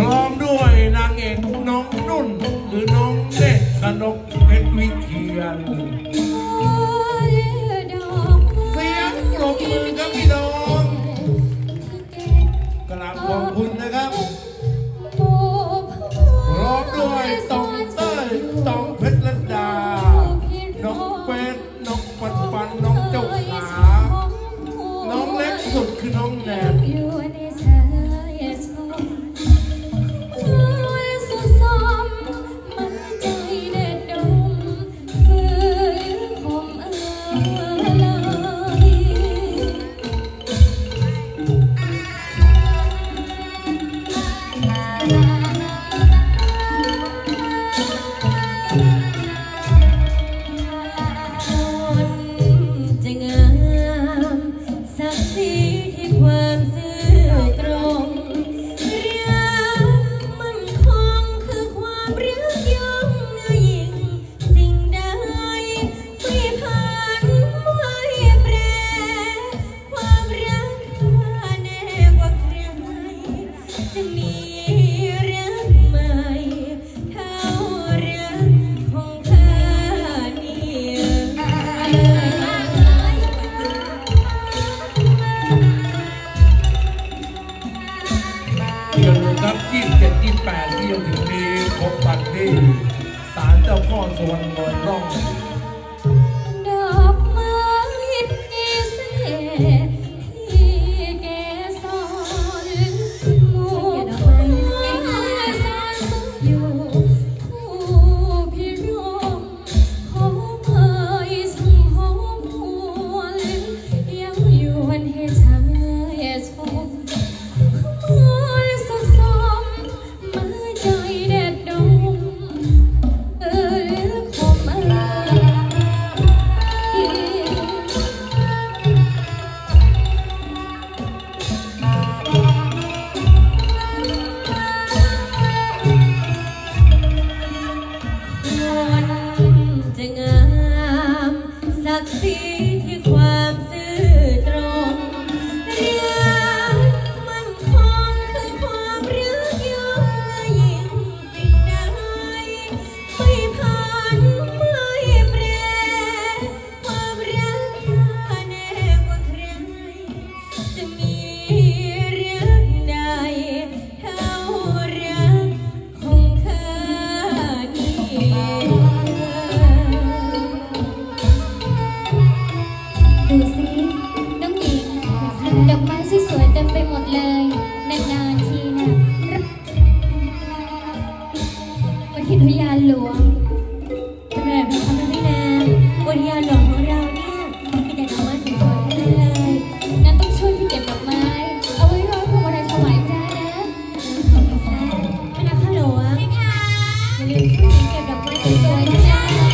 ร้อมด้วยนางเอกน้องนุ่นหรือน้องเด็กกนก จะงามสักทีที่ความ อย่าลืมครับ27 28ที่ยังถึงนี้พบกันที่ศาลเจ้าพ่อสวรรค์ลอยร่อง see. รยาหลงเราเนี่ยมีแต่ดอกไม้สวยๆทั้งนั้นเลยงั้นต้องช่วยพี่เก็บดอกไม้ เอาไว้ร้อยพวงมาลัยถวายะนะขอบค่ะแลักข้วงอย่ค่วเก็บดอกไม้สวยๆด้วยนะ